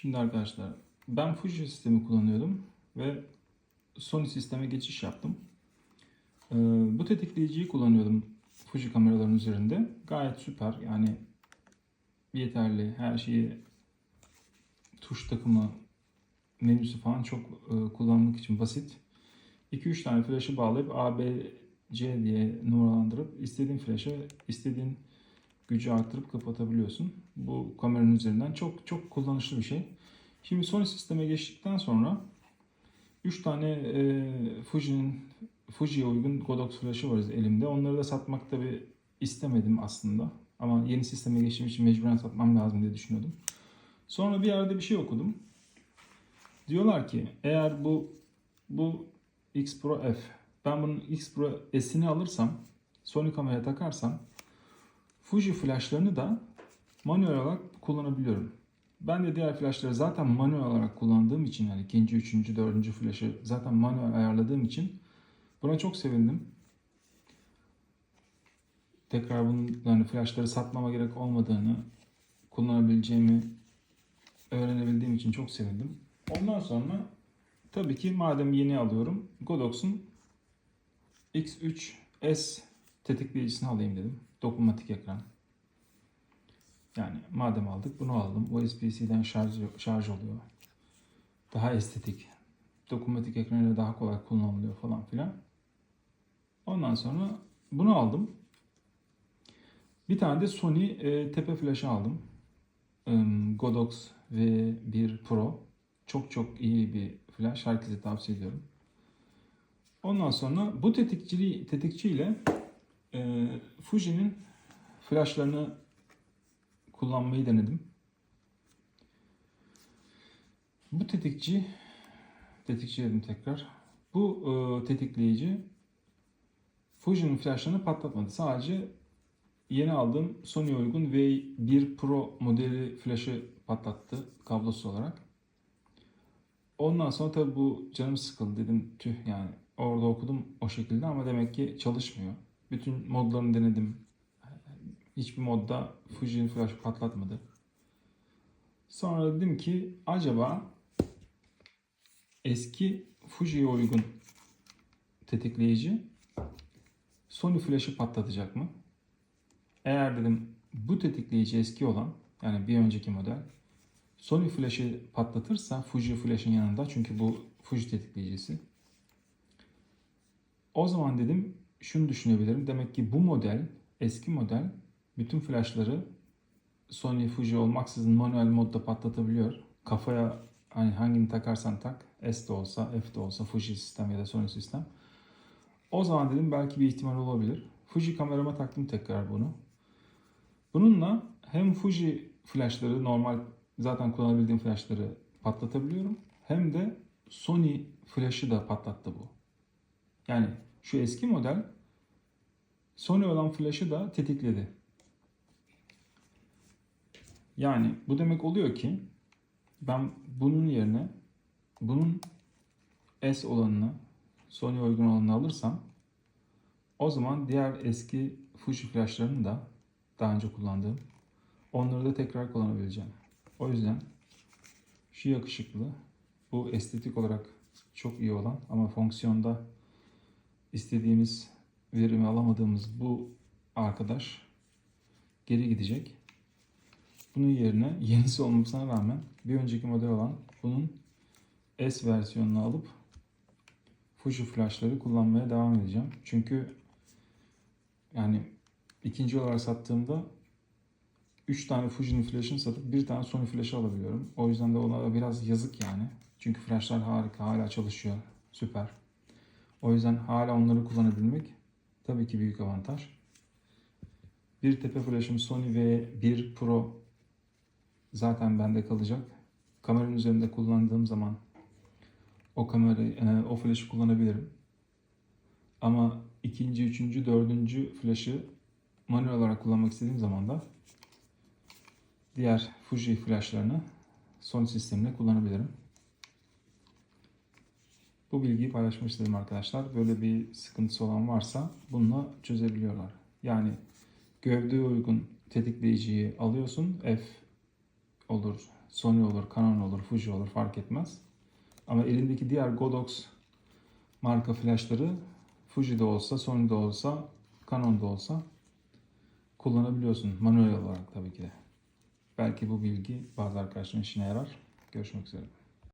Şimdi arkadaşlar ben Fuji sistemi kullanıyordum ve Sony sisteme geçiş yaptım. Ee, bu tetikleyiciyi kullanıyordum Fuji kameraların üzerinde. Gayet süper yani yeterli her şeyi tuş takımı menüsü falan çok e, kullanmak için basit. 2-3 tane flaşı bağlayıp A, B, C diye numaralandırıp istediğin flaşı istediğin gücü arttırıp kapatabiliyorsun. Bu kameranın üzerinden çok çok kullanışlı bir şey. Şimdi Sony sisteme geçtikten sonra 3 tane e, Fuji'nin Fuji'ye uygun Godox flaşı var elimde. Onları da satmak tabi istemedim aslında. Ama yeni sisteme geçtiğim için mecburen satmam lazım diye düşünüyordum. Sonra bir yerde bir şey okudum. Diyorlar ki eğer bu bu X Pro F ben bunun X Pro S'ini alırsam Sony kameraya takarsam Fuji flashlarını da manuel olarak kullanabiliyorum. Ben de diğer flashları zaten manuel olarak kullandığım için yani ikinci, üçüncü, dördüncü flaşı zaten manuel ayarladığım için buna çok sevindim. Tekrar bunun yani flashları satmama gerek olmadığını kullanabileceğimi öğrenebildiğim için çok sevindim. Ondan sonra tabii ki madem yeni alıyorum Godox'un X3S tetikleyicisini alayım dedim. Dokunmatik ekran. Yani madem aldık bunu aldım. USB-C'den şarj, şarj oluyor. Daha estetik. Dokunmatik ekranıyla daha kolay kullanılıyor falan filan. Ondan sonra bunu aldım. Bir tane de Sony e, tepe flaşı aldım. E, Godox V1 Pro. Çok çok iyi bir flash. Herkese tavsiye ediyorum. Ondan sonra bu tetikçili, tetikçiyle e, Fuji'nin flashlarını kullanmayı denedim. Bu tetikçi, tetikçi dedim tekrar. Bu e, tetikleyici Fuji'nin flashlarını patlatmadı. Sadece yeni aldığım Sony uygun V1 Pro modeli flaşı patlattı kablosuz olarak. Ondan sonra tabii bu canım sıkıldı dedim tüh yani orada okudum o şekilde ama demek ki çalışmıyor. Bütün modlarını denedim. Hiçbir modda Fuji'nin flash patlatmadı. Sonra dedim ki acaba eski Fuji'ye uygun tetikleyici Sony flash'ı patlatacak mı? Eğer dedim bu tetikleyici eski olan yani bir önceki model Sony flash'ı patlatırsa Fuji flash'ın yanında çünkü bu Fuji tetikleyicisi. O zaman dedim şunu düşünebilirim. Demek ki bu model eski model bütün flashları Sony Fuji olmaksızın manuel modda patlatabiliyor. Kafaya hani hangini takarsan tak S de olsa F de olsa Fuji sistem ya da Sony sistem. O zaman dedim belki bir ihtimal olabilir. Fuji kamerama taktım tekrar bunu. Bununla hem Fuji flashları normal zaten kullanabildiğim flashları patlatabiliyorum. Hem de Sony flash'ı da patlattı bu. Yani şu eski model Sony olan flash'ı da tetikledi. Yani bu demek oluyor ki ben bunun yerine bunun S olanını Sony uygun olanını alırsam o zaman diğer eski Fuji flashlarını da daha önce kullandığım onları da tekrar kullanabileceğim. O yüzden şu yakışıklı bu estetik olarak çok iyi olan ama fonksiyonda istediğimiz verimi alamadığımız bu arkadaş geri gidecek. Bunun yerine yenisi olmasına rağmen bir önceki model olan bunun S versiyonunu alıp Fuji flashları kullanmaya devam edeceğim. Çünkü yani ikinci olarak sattığımda 3 tane Fuji'nin flash'ını satıp bir tane Sony flash'ı alabiliyorum. O yüzden de ona biraz yazık yani. Çünkü flash'lar harika, hala çalışıyor. Süper. O yüzden hala onları kullanabilmek tabii ki büyük avantaj. Bir tepe flash'ım Sony V1 Pro zaten bende kalacak. Kameranın üzerinde kullandığım zaman o kamerayı, e, o flash'ı kullanabilirim. Ama ikinci, üçüncü, dördüncü flash'ı manuel olarak kullanmak istediğim zaman da diğer Fuji flashlarını Sony sisteminde kullanabilirim. Bu bilgiyi paylaşmak istedim arkadaşlar. Böyle bir sıkıntısı olan varsa bununla çözebiliyorlar. Yani gövdeye uygun tetikleyiciyi alıyorsun. F olur, Sony olur, Canon olur, Fuji olur fark etmez. Ama elindeki diğer Godox marka flashları Fuji'de olsa, Sony'de olsa, Canon'da olsa kullanabiliyorsun. Manuel olarak tabii ki de. Belki bu bilgi bazı arkadaşların işine yarar. Görüşmek üzere.